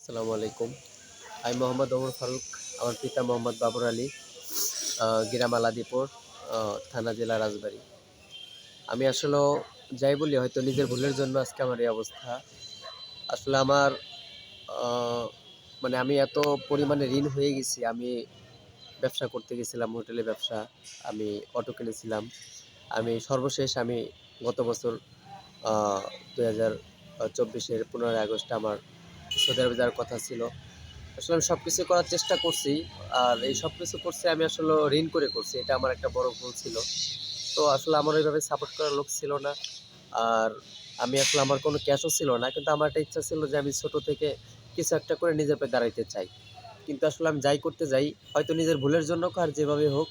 আসসালামু আলাইকুম। আমি মোহাম্মদ ওমর ফারুক, আমার পিতা মোহাম্মদ বাবর আলী গ্রাম আলাদিপুর থানা জেলা রাজবাড়ী। আমি আসলে যাই বলি, হয়তো নিজের ভুলের জন্য আজকে আমার এই অবস্থা। আসলে আমার মানে আমি এত পরিমাণে ঋণ হয়ে গেছি, আমি ব্যবসা করতে গেছিলাম, হোটেলে ব্যবসা, আমি অটো কিনেছিলাম। আমি সর্বশেষ আমি গত বছর দুই হাজার চব্বিশের পনেরোই আগস্ট আমার সৌদি আরবে যাওয়ার কথা ছিল। আসলে আমি সব কিছু করার চেষ্টা করছি, আর এই সব কিছু করছি আমি আসলে ঋণ করে করছি, এটা আমার একটা বড় ভুল ছিল। তো আসলে আমার ওইভাবে সাপোর্ট করার লোক ছিল না, আর আমি আসলে আমার কোনো ক্যাশও ছিল না, কিন্তু আমার একটা ইচ্ছা ছিল যে আমি ছোট থেকে কিছু একটা করে নিজের পায়ে দাঁড়াইতে চাই। কিন্তু আসলে আমি যাই করতে যাই, হয়তো নিজের ভুলের জন্য আর যেভাবে হোক,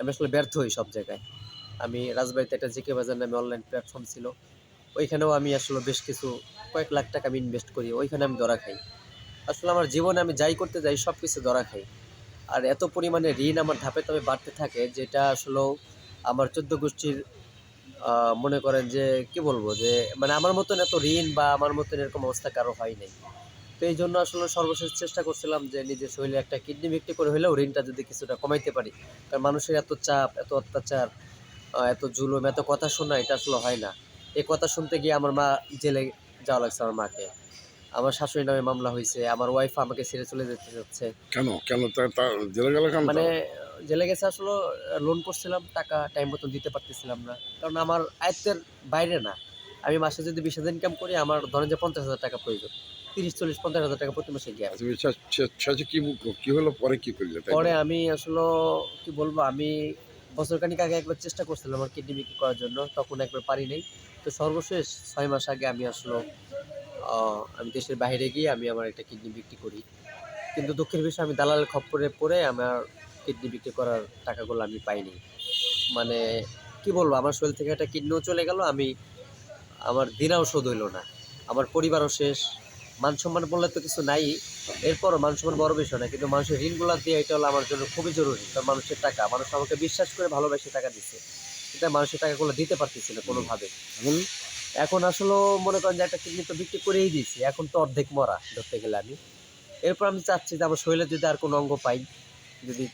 আমি আসলে ব্যর্থ হই সব জায়গায়। আমি রাজবাড়িতে একটা জিকে বাজার নামে অনলাইন প্ল্যাটফর্ম ছিল ওইখানেও আমি আসলে বেশ কিছু কয়েক লাখ টাকা আমি ইনভেস্ট করি, ওইখানে আমি ধরা খাই। আসলে আমার জীবনে আমি যাই করতে যাই সব কিছু ধরা খাই। আর এত পরিমাণে ঋণ আমার ধাপে ধাপে বাড়তে থাকে, যেটা আসলেও আমার চোদ্দ গোষ্ঠীর মনে করেন যে, কি বলব যে মানে আমার মতন এত ঋণ বা আমার মতন এরকম অবস্থা কারও হয় নাই। তো এই জন্য আসলে সর্বশেষ চেষ্টা করছিলাম যে, নিজের শরীরে একটা কিডনি বিক্রি করে হলেও ঋণটা যদি কিছুটা কমাইতে পারি। কারণ মানুষের এত চাপ, এত অত্যাচার এত জুলুম, এত কথা শোনা, এটা আসলে হয় না। এই কথা শুনতে গিয়ে আমার মা জেলে যাওয়া লাগছে আমার মাকে। আমার শাশুড়ি নামে মামলা হয়েছে আমার ওয়াইফ আমাকে ছেড়ে চলে যেতে যাচ্ছে। কেন? কেন জেলে গেল কেন মানে জেলে গেছে আসলে লোন করছিলাম টাকা টাইম মতো দিতে পারতেছিলাম না। কারণ আমার আয়ত্তের বাইরে না। আমি মাসে যদি বিশ হাজার ইনকাম করি আমার ধরেন যে পঞ্চাশ হাজার টাকা প্রয়োজন। তিরিশ চল্লিশ পঞ্চাশ হাজার টাকা প্রতি মাসে গিয়ে শেষে কি কি হলো পরে কি করলে পরে আমি আসলে কি বলব আমি বছর খানিক আগে একবার চেষ্টা করছিলাম আমার কিডনি বিক্রি করার জন্য, তখন একবার পারি নাই। তো সর্বশেষ ছয় মাস আগে আমি আসলে আমি দেশের বাইরে গিয়ে আমি আমার একটা কিডনি বিক্রি করি। কিন্তু দুঃখের বিষয়, আমি দালাল খপ্পরে পড়ে আমার কিডনি বিক্রি করার টাকাগুলো আমি পাইনি মানে কি বলব, আমার শরীর থেকে একটা কিডনিও চলে গেল, আমি আমার দিনাও শোধ হইল না। আমার পরিবারও শেষ, মান সম্মান বললে তো কিছু নাই এরপরও মান সম্মান বড় বিষয় না কিন্তু মানুষের ঋণগুলো দিয়ে এটা হলো আমার জন্য খুবই জরুরি কারণ মানুষের টাকা মানুষ আমাকে বিশ্বাস করে ভালোবেসে টাকা দিচ্ছে কিন্তু মানুষের টাকাগুলো দিতে পারতেছি না কোনোভাবে। এখন আসলে মনে করেন যে একটা কিডনি তো বিক্রি করেই দিয়েছি এখন তো অর্ধেক মরা ধরতে গেলে আমি। এরপর আমি চাচ্ছি যে আমার শরীরে যদি আর কোনো অঙ্গ পাই যদি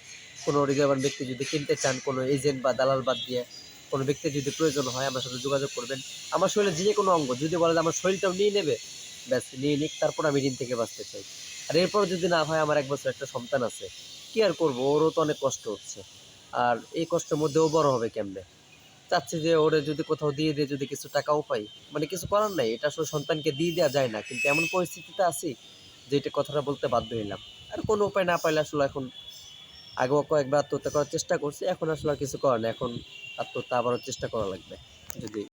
কোনো হৃদয়বান ব্যক্তি যদি কিনতে চান কোনো এজেন্ট বা দালাল বাদ দিয়ে কোনো ব্যক্তির যদি প্রয়োজন হয় আমার সাথে যোগাযোগ করবেন। আমার শরীরে যে কোনো অঙ্গ যদি বলে যে আমার শরীরটাও নিয়ে নেবে ব্যাস নিয়ে নিক তারপর আমি ঋণ থেকে বাঁচতে চাই। আর এরপর যদি না হয় আমার এক বছর একটা সন্তান আছে, কি আর করব? ওরও তো অনেক কষ্ট হচ্ছে। আর এই কষ্টের মধ্যেও বড় হবে কেমনে? চাচ্ছি যে ওরে যদি কোথাও দিয়ে দিয়ে যদি কিছু টাকাও পাই মানে কিছু করার নাই, এটা আসলে সন্তানকে দিয়ে দেওয়া যায় না। কিন্তু এমন পরিস্থিতিতে আছি যে এটা কথাটা বলতে বাধ্য হইলাম। আর কোনো উপায় না পাইলে আসলে এখন আগেও কয়েকবার আত্মহত্যা করার চেষ্টা করছি, এখন আসলে আর কিছু করার নেই। এখন আত্মহত্যা আবারও চেষ্টা করা লাগবে। যদি